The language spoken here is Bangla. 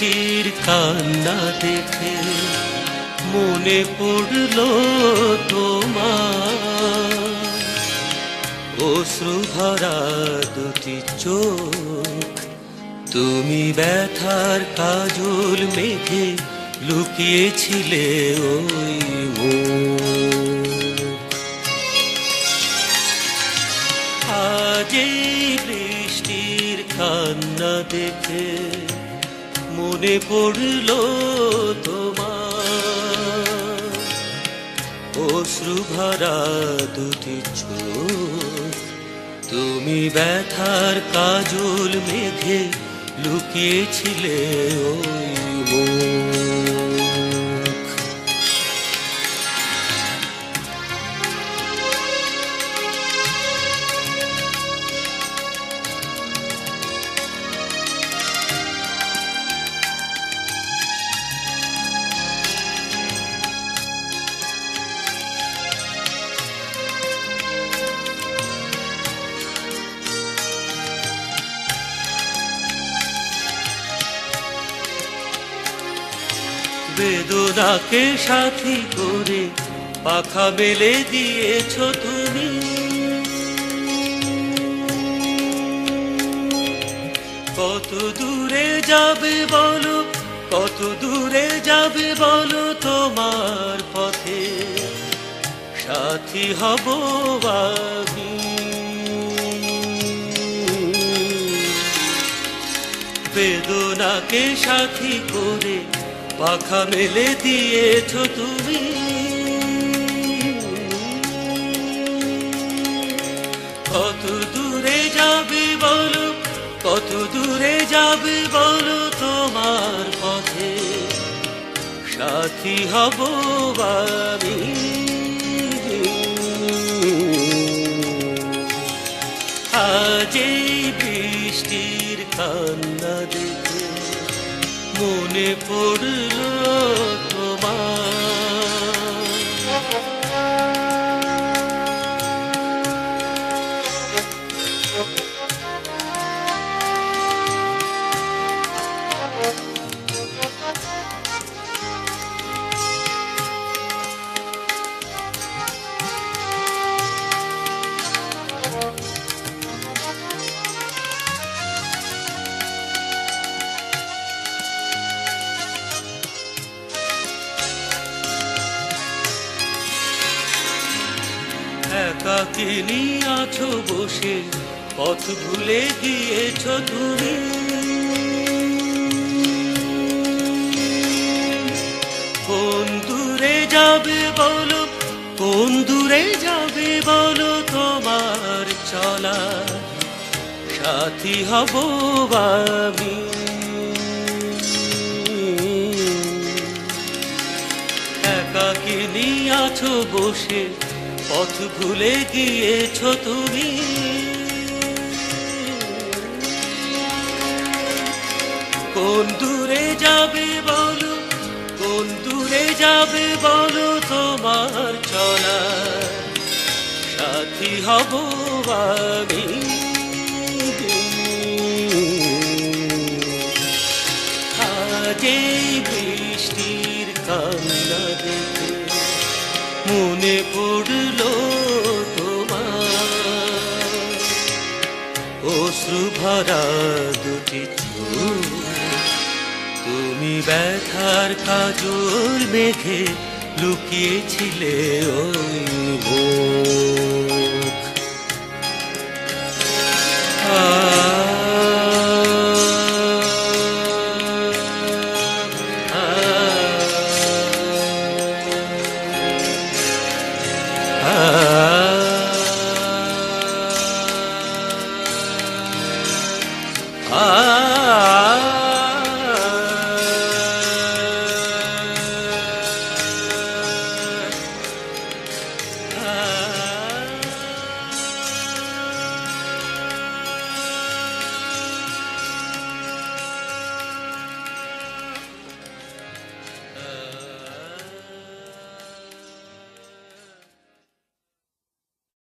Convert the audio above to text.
বৃষ্টির কান্না দেখে মনে পড়ল তোমার। ভরা দুটি চোখ, তুমি ব্যথার কাজল মেঘে লুকিয়েছিলে ওই আজ বৃষ্টির কান্না দেখে মনে পড়ল তোমার। ও ভরা দুটি চোখ তুমি ব্যথার কাজল মেঘে লুকিয়েছিলে ওই মুখ বেদনাকে সাথী করে, পাখা মেলে দিয়েছ তুমি। কত দূরে যাবে বলো, কত দূরে যাবে বলো তোমার পথে। সাথী হব আমি। বেদনাকে সাথী করে পাখা মেলে দিয়েছ তুমি। কত দূরে যাবে বলো, কত দূরে যাবে বলো তোমার পথে। সাথী হব আমি। আজ বৃষ্টির কান্না দেখে মনে পড়ল একাকিনী আছো বসে, পথ ভুলে গিয়েছ তুমি। কোন দূরে যাবে বলো, কোন দূরে যাবে বলো তোমার চলা। সাথী হব আমি। একাকিনী আছো বসে পথ ভুলে গিয়েছ তুমি। কোন দূরে যাবে বলো, কোন দূরে যাবে বলো তোমার চলা। সাথী হব আমি। আজ বৃষ্টির কান্না দেখে মনে পড়ল ভরা দুটি তুমি ব্যথার কাজল মেঘে লুকিয়েছিলে ওই মন